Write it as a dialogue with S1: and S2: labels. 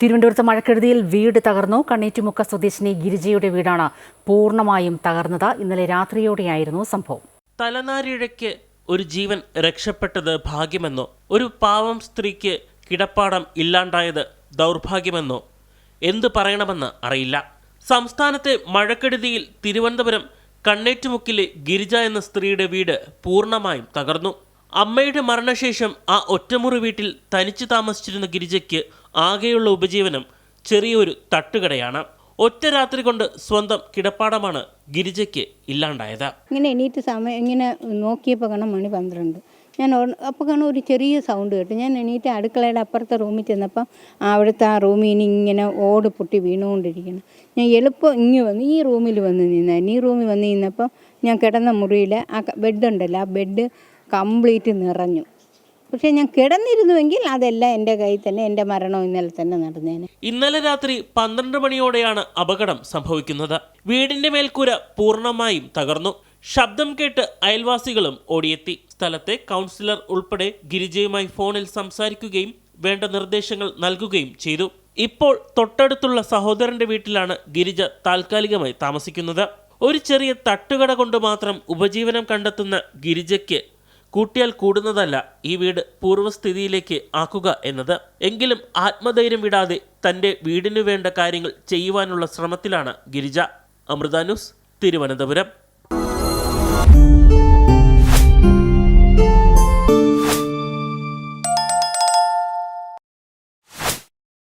S1: തിരുവനന്തപുരത്ത് മഴക്കെടുതിയിൽ വീട് തകർന്നു. കണ്ണേറ്റുമുക്ക സ്വദേശിനി ഗിരിജയുടെ വീടാണ് പൂർണമായും തകർന്നത്. ഇന്നലെ രാത്രിയോടെയായിരുന്നു സംഭവം.
S2: തലനാരിഴയ്ക്ക് ഒരു ജീവൻ രക്ഷപ്പെട്ടത് ഭാഗ്യമെന്നോ ഒരു പാവം സ്ത്രീക്ക് കിടപ്പാടം ഇല്ലാണ്ടായത് ദൗർഭാഗ്യമെന്നോ എന്തു പറയണമെന്ന് അറിയില്ല. സംസ്ഥാനത്തെ മഴക്കെടുതിയിൽ തിരുവനന്തപുരം കണ്ണേറ്റുമുക്കിലെ ഗിരിജ എന്ന സ്ത്രീയുടെ വീട് പൂർണമായും തകർന്നു. അമ്മയുടെ മരണശേഷം ആ ഒറ്റമുറി വീട്ടിൽ തനിച്ച് താമസിച്ചിരുന്ന ഗിരിജയ്ക്ക് ആകെയുള്ള ഉപജീവനം ചെറിയൊരു തട്ടുകടയാണ്. ഒറ്റ രാത്രി കൊണ്ട് സ്വന്തം കിടപ്പാടമാണ് ഗിരിജയ്ക്ക് ഇല്ലാണ്ടായത്.
S3: ഇങ്ങനെ എണീറ്റ് സമയം ഇങ്ങനെ നോക്കിയപ്പോൾ കാണാൻ മണി പന്ത്രണ്ട്. ഞാൻ അപ്പോൾ കാണാൻ ഒരു ചെറിയ സൗണ്ട് കേട്ടു. ഞാൻ എണീറ്റ് അടുക്കളയുടെ അപ്പുറത്തെ റൂമിൽ ചെന്നപ്പം അവിടുത്തെ ആ റൂമിൽ ഇനി ഇങ്ങനെ ഓട് പൊട്ടി വീണുകൊണ്ടിരിക്കുന്നു. ഞാൻ എളുപ്പം ഇങ്ങ് വന്ന് ഈ റൂമിൽ വന്ന് നിന്നായിരുന്നു ഈ റൂമിൽ വന്ന് നിന്നപ്പം ഞാൻ കിടന്ന മുറിയിൽ ആ ബെഡ് ഉണ്ടല്ലോ ആ ബെഡ് കംപ്ലീറ്റ് നിറഞ്ഞു. പക്ഷേ ഞാൻ കിടന്നിരുന്നുവെങ്കിൽ അതെല്ലാം എന്റെ കയ്യിൽ തന്നെ എന്റെ മരണം ഇന്നലെ തന്നെ നടന്നേനെ.
S2: ഇന്നലെ രാത്രി പന്ത്രണ്ട് മണിയോടെയാണ് അപകടം സംഭവിക്കുന്നത്. വീടിന്റെ മേൽക്കൂര പൂർണമായും തകർന്നു. ശബ്ദം കേട്ട് അയൽവാസികളും ഓടിയെത്തി. സ്ഥലത്തെ കൗൺസിലർ ഉൾപ്പെടെ ഗിരിജയുമായി ഫോണിൽ സംസാരിക്കുകയും വേണ്ട നിർദ്ദേശങ്ങൾ നൽകുകയും ചെയ്തു. ഇപ്പോൾ തൊട്ടടുത്തുള്ള സഹോദരന്റെ വീട്ടിലാണ് ഗിരിജ താൽക്കാലികമായി താമസിക്കുന്നത്. ഒരു ചെറിയ തട്ടുകട കൊണ്ട് മാത്രം ഉപജീവനം കണ്ടെത്തുന്ന ഗിരിജയ്ക്ക് കൂട്ടിയാൽ കൂടുന്നതല്ല ഈ വീട് പൂർവസ്ഥിതിയിലേക്ക് ആക്കുക എന്നത്. എങ്കിലും ആത്മധൈര്യം വിടാതെ തന്റെ വീടിനു വേണ്ട കാര്യങ്ങൾ ചെയ്യുവാനുള്ള ശ്രമത്തിലാണ് ഗിരിജ. അമൃത തിരുവനന്തപുരം.